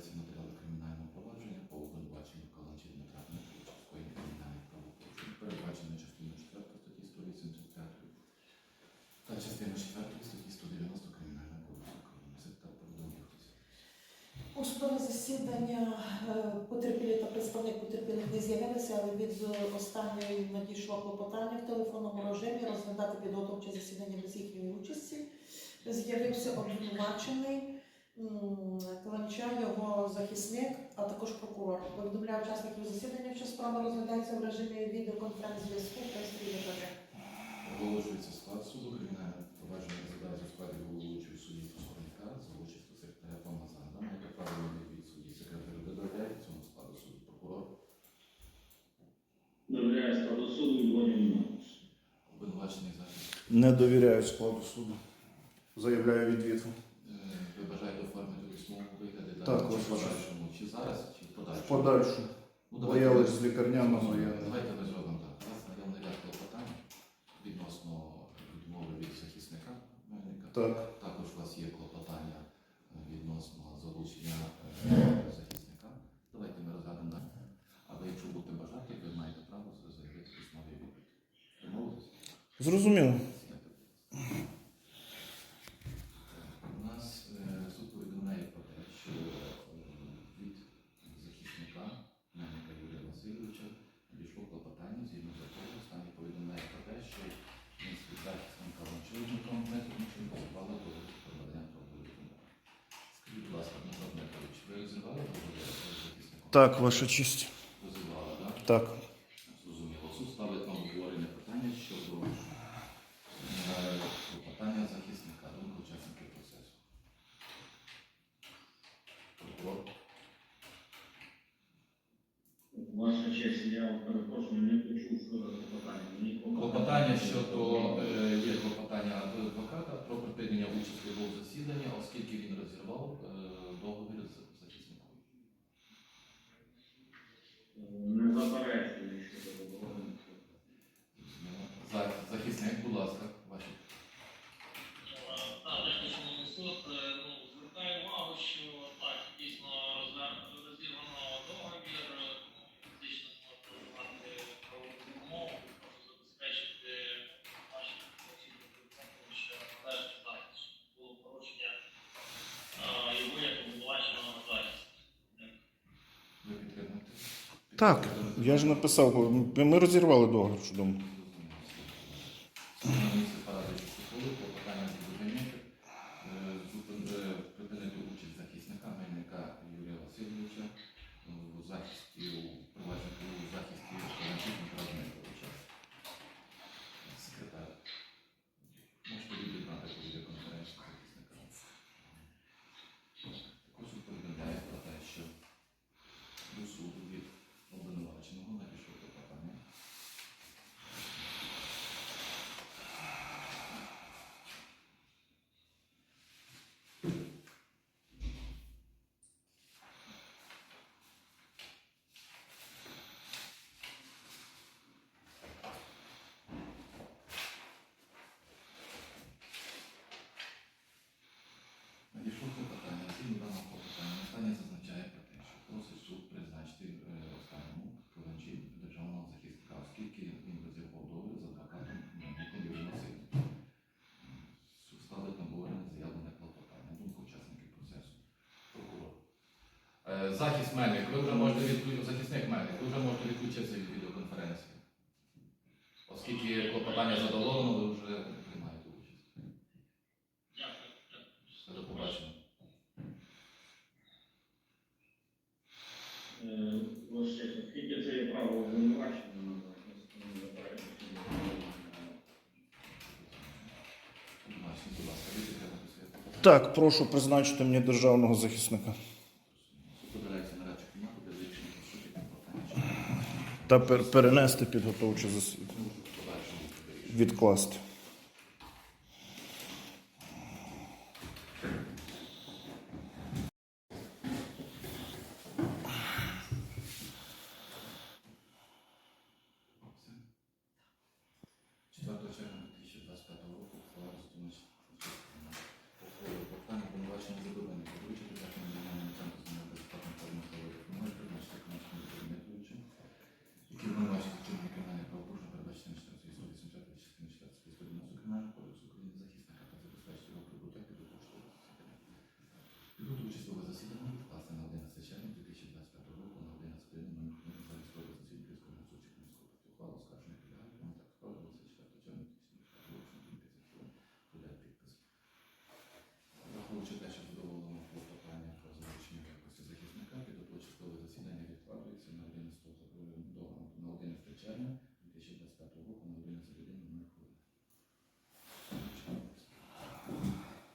розглядається матеріали кримінального провадження по обвинуваченню Каланчі Дмитра скоєнні кримінальних правопорушень, передбачено частиною 4 статті 185 та частиною 4 статті 190 Кримінального кодексу України. Секретар повідомив хтось. У судове засідання е, потерпілі та представник потерпілих не з'явилися, але від е, останньої надійшло клопотання в телефонному режимі розглядати підготовче засідання без їхньої участі. З'явився обвинувачений захисник, а також прокурор. Повідомляю учасників засідання, що справа розглядається в режимі відеоконференц-зв'язку та стрілятажа. Оголошується склад суду. Кримінальне провадження розглядається у складі головуючого судді Пускорняка за участю секретаря Помазана. Яке правильно від судді секретарю додає цьому складу суду прокурор. Довіряю складу суду відводів Обвинувачений захист. Не довіряю складу суду. Заявляю відвід. Так, чи ось в подальшому, чи зараз, чи в подальшому? В подальшу. Ну, Бо давайте я ми- лише з лікарняного, я Давайте ми зробимо так. У вас наявний ряд клопотань відносно відмови від захисника Мельника. Так. Також у вас є клопотання е, відносно залучення е, захисника. Давайте ми розглянемо далі. Але якщо будете бажати, ви маєте право заявити письмові відповідь. Домовились? Зрозуміло. Так, ваша честь. Розірвали, так? Так. Зрозуміло. Суд ставить на обговорення питання щодо е, клопотання захисника, думка учасників процесу. Прокурор. Ваша честь, я перепрошую, не почув, що за клопотання. Мені Клопотання щодо е, є клопотання адвоката про припинення участі його в засіданні, оскільки він розірвав е, договір Mm. Так, я ж написав, ми розірвали договір, що думаю. Шановні сепаратичні протоколи, клопотання задовольнити, е, зупин- е, припинити участь захисника Мельника Юрія Васильовича у захисті у провадженні у захисті Каланчук Дмитра Дмитровича. Секретар. Можете відібрати по відеоконференції захисника. Також він повідомляє про те, що до суду від обвинуваченого надійшло клопотання. Надійшло клопотання, згідно даного клопотання, останнє зазначає про те, що просить суд призначити е, останньому Каланчі державного захисника, оскільки він розірвав договір з адвокатом Мельником Юрієм Васильовичем. Суд ставить на обговорення заявлене клопотання. Думка учасників процесу. Прокурор. Е, Захист Мельник, ви вже можете відключити, захисник Мельник, ви вже можете відключитися від відеоконференції. Оскільки клопотання задоволено, ви вже приймаєте участь. Все, до побачення. Е, оскільки це є право обвинувачення. Так, прошу призначити мені державного захисника. Та пер- перенести підготовче засідання. Відкласти.